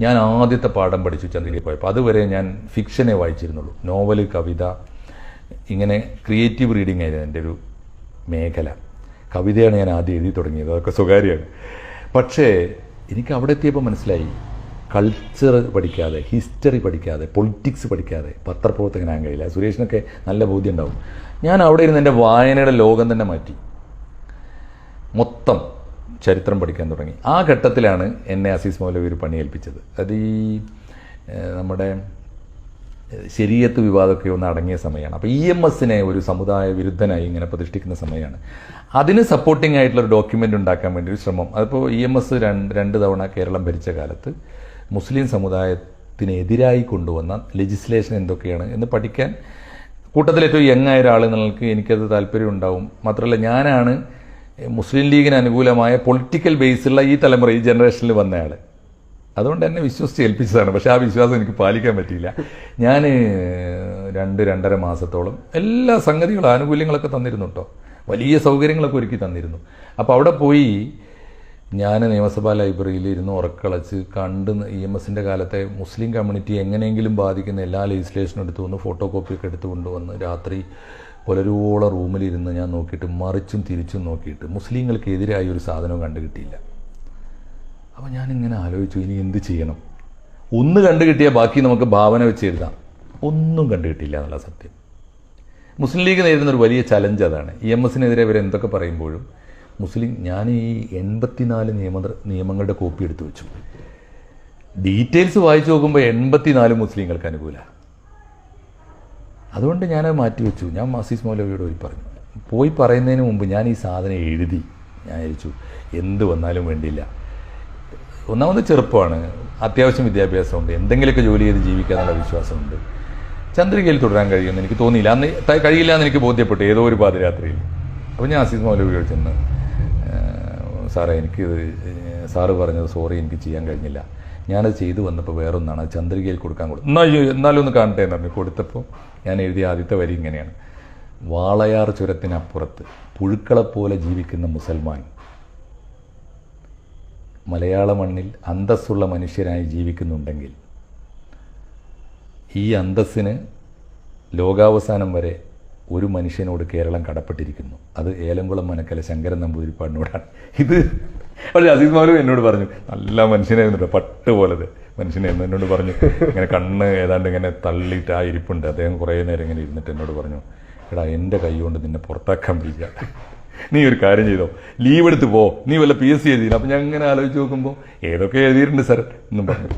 ഞാൻ ആദ്യത്തെ പാഠം പഠിച്ചു ചന്ദ്രയിൽ പോയപ്പോൾ. അതുവരെ ഞാൻ ഫിക്ഷനെ വായിച്ചിരുന്നുള്ളൂ. നോവൽ കവിത ഇങ്ങനെ ക്രിയേറ്റീവ് റീഡിംഗ് ആയിരുന്നു എന്റെ ഒരു മേഖല. കവിതയാണ് ഞാൻ ആദ്യം എഴുതി തുടങ്ങിയത്. അതൊക്കെ സ്വകാര്യമാണ്. പക്ഷേ എനിക്ക് അവിടെ എത്തിയപ്പോൾ മനസ്സിലായി. കൾച്ചർ പഠിക്കാതെ ഹിസ്റ്ററി പഠിക്കാതെ പൊളിറ്റിക്സ് പഠിക്കാതെ പത്രപ്രവർത്തകനാകാൻ കഴിയില്ല. സുരേഷിനൊക്കെ നല്ല ബോധ്യം ഉണ്ടാവും. ഞാൻ അവിടെ ഇരുന്ന് എന്റെ വായനയുടെ ലോകം തന്നെ മാറ്റി. മൊത്തം ചരിത്രം പഠിക്കാൻ തുടങ്ങി. ആ ഘട്ടത്തിലാണ് എന്നെ അസീസ് മൗലവി ഒരു പണി ഏൽപ്പിച്ചത്. അത് ഈ നമ്മുടെ ശരീരത്ത് വിവാദമൊക്കെ ഒന്ന് അടങ്ങിയ സമയമാണ്. അപ്പോൾ ഇ എം എസിനെ ഒരു സമുദായ വിരുദ്ധനായി ഇങ്ങനെ പ്രതിഷ്ഠിക്കുന്ന സമയമാണ്. അതിന് സപ്പോർട്ടിംഗ് ആയിട്ടുള്ള ഒരു ഡോക്യുമെന്റ് ഉണ്ടാക്കാൻ വേണ്ടി ഒരു ശ്രമം. അതിപ്പോൾ ഇ എം എസ് രണ്ട് തവണ കേരളം ഭരിച്ച കാലത്ത് മുസ്ലിം സമുദായത്തിനെതിരായി കൊണ്ടുവന്ന ലെജിസ്ലേഷൻ എന്തൊക്കെയാണ് എന്ന് പഠിക്കാൻ കൂട്ടത്തിൽ ഏറ്റവും ഒരാൾ നിങ്ങൾക്ക് എനിക്കത് താല്പര്യം ഉണ്ടാവും മാത്രമല്ല ഞാനാണ് മുസ്ലിം ലീഗിന് അനുകൂലമായ പൊളിറ്റിക്കൽ ബേസുള്ള ഈ തലമുറ ഈ ജനറേഷനിൽ വന്നയാൾ അതുകൊണ്ട് എന്നെ വിശ്വസിച്ച് ഏൽപ്പിച്ചതാണ്. പക്ഷേ ആ വിശ്വാസം എനിക്ക് പാലിക്കാൻ പറ്റിയില്ല. ഞാൻ രണ്ട് രണ്ടര മാസത്തോളം എല്ലാ സംഗതികളും ആനുകൂല്യങ്ങളൊക്കെ തന്നിരുന്നു കേട്ടോ വലിയ സൗകര്യങ്ങളൊക്കെ ഒരുക്കി തന്നിരുന്നു. അപ്പോൾ അവിടെ പോയി ഞാൻ നിയമസഭാ ലൈബ്രറിയിൽ ഇരുന്ന് ഉറക്കളച്ച് കണ്ട് ഇ എം എസിന്റെ കാലത്തെ മുസ്ലിം കമ്മ്യൂണിറ്റി എങ്ങനെയെങ്കിലും ബാധിക്കുന്ന എല്ലാ ലെജിസ്ലേഷനും എടുത്തു വന്ന് ഫോട്ടോ കോപ്പിയൊക്കെ എടുത്തു കൊണ്ടുവന്ന് രാത്രി പുലരുവോളം റൂമിലിരുന്ന് ഞാൻ നോക്കിയിട്ട് മറിച്ചും തിരിച്ചും നോക്കിയിട്ട് മുസ്ലിങ്ങൾക്കെതിരായ ഒരു സാധനവും കണ്ടു കിട്ടിയില്ല. അപ്പോൾ ഞാനിങ്ങനെ ആലോചിച്ചു ഇനി എന്ത് ചെയ്യണം? ഒന്ന് കണ്ടു കിട്ടിയാൽ ബാക്കി നമുക്ക് ഭാവന വെച്ച് എഴുതാം. ഒന്നും കണ്ടു കിട്ടിയില്ല എന്നുള്ള സത്യം. മുസ്ലിം ലീഗ് നേരിടുന്ന ഒരു വലിയ ചലഞ്ച് അതാണ്. ഇ എം എസിനെതിരെ ഇവർ എന്തൊക്കെ പറയുമ്പോഴും മുസ്ലിം ഞാൻ ഈ എൺപത്തിനാല് നിയമ നിയമങ്ങളുടെ കോപ്പി എടുത്തു വെച്ചു. ഡീറ്റെയിൽസ് വായിച്ചു നോക്കുമ്പോൾ എൺപത്തിനാല് മുസ്ലിങ്ങൾക്ക് അനുകൂല. അതുകൊണ്ട് ഞാൻ ഞാനത് മാറ്റിവെച്ചു. ഞാൻ മസീസ് മൗലവിയോട് പോയി പറഞ്ഞു. പോയി പറയുന്നതിന് മുമ്പ് ഞാൻ ഈ സാധനം എഴുതി. ഞാൻ അയച്ചു എന്ത് വന്നാലും വേണ്ടിയില്ല. ഒന്നാമത് ചെറുപ്പമാണ്. അത്യാവശ്യം വിദ്യാഭ്യാസമുണ്ട്. എന്തെങ്കിലുമൊക്കെ ജോലി ചെയ്ത് ജീവിക്കാനുള്ള വിശ്വാസമുണ്ട്. ചന്ദ്രികയിൽ തുടരാൻ കഴിയുമെന്ന് എനിക്ക് തോന്നിയില്ല. അന്ന് കഴിയില്ല എന്ന് എനിക്ക് ബോധ്യപ്പെട്ടു ഏതോ ഒരു പാതിരാത്രിയിൽ. അപ്പോൾ ഞാൻ അസീസ് മൗലവിയോട് ചെന്ന് "ഏഹ്, സാറേ എനിക്ക് സാറ് പറഞ്ഞത് സോറി എനിക്ക് ചെയ്യാൻ കഴിഞ്ഞില്ല. ഞാനത് ചെയ്തു വന്നപ്പോൾ വേറൊന്നാണ്. അത് ചന്ദ്രികയിൽ കൊടുക്കാൻ കൊടുത്തു. എന്നാൽ എന്നാലും ഒന്ന് കാണട്ടെ എന്ന് പറഞ്ഞു കൊടുത്തപ്പോൾ ഞാൻ എഴുതിയ ആദ്യത്തെ വരി ഇങ്ങനെയാണ്. വാളയാർ ചുരത്തിനപ്പുറത്ത് പുഴുക്കളെപ്പോലെ ജീവിക്കുന്ന മുസൽമാൻ. മലയാള മണ്ണിൽ അന്തസ്സുള്ള മനുഷ്യരായി ജീവിക്കുന്നുണ്ടെങ്കിൽ ഈ അന്തസ്സിന് ലോകാവസാനം വരെ ഒരു മനുഷ്യനോട് കേരളം കടപ്പെട്ടിരിക്കുന്നു. അത് ഏലംകുളം മനക്കല ശങ്കരൻ നമ്പൂതിരിപ്പാടിനോടാണ്. ഇത് പക്ഷേ അസീസ് മാരും എന്നോട് പറഞ്ഞു. നല്ല മനുഷ്യനായിരുന്നു പട്ട് പോലത് മനുഷ്യനായിരുന്നു എന്നോട് പറഞ്ഞു. ഇങ്ങനെ കണ്ണ് ഏതാണ്ട് ഇങ്ങനെ തള്ളിയിട്ട് ആ ഇരിപ്പുണ്ട്. അദ്ദേഹം കുറേ നേരം ഇങ്ങനെ ഇരുന്നിട്ട് എന്നോട് പറഞ്ഞു എടാ എന്റെ കൈ കൊണ്ട് നിന്നെ പുറത്താക്കാൻ വയ്യ നീ ഒരു കാര്യം ചെയ്തോ? ലീവ് എടുത്ത് പോ. നീ വല്ല പി എസ് സി എഴുതിയില്ല? അപ്പം ഞാൻ ഇങ്ങനെ ആലോചിച്ച് നോക്കുമ്പോൾ ഏതൊക്കെ എഴുതിയിട്ടുണ്ട് സാർ എന്നും പറഞ്ഞു.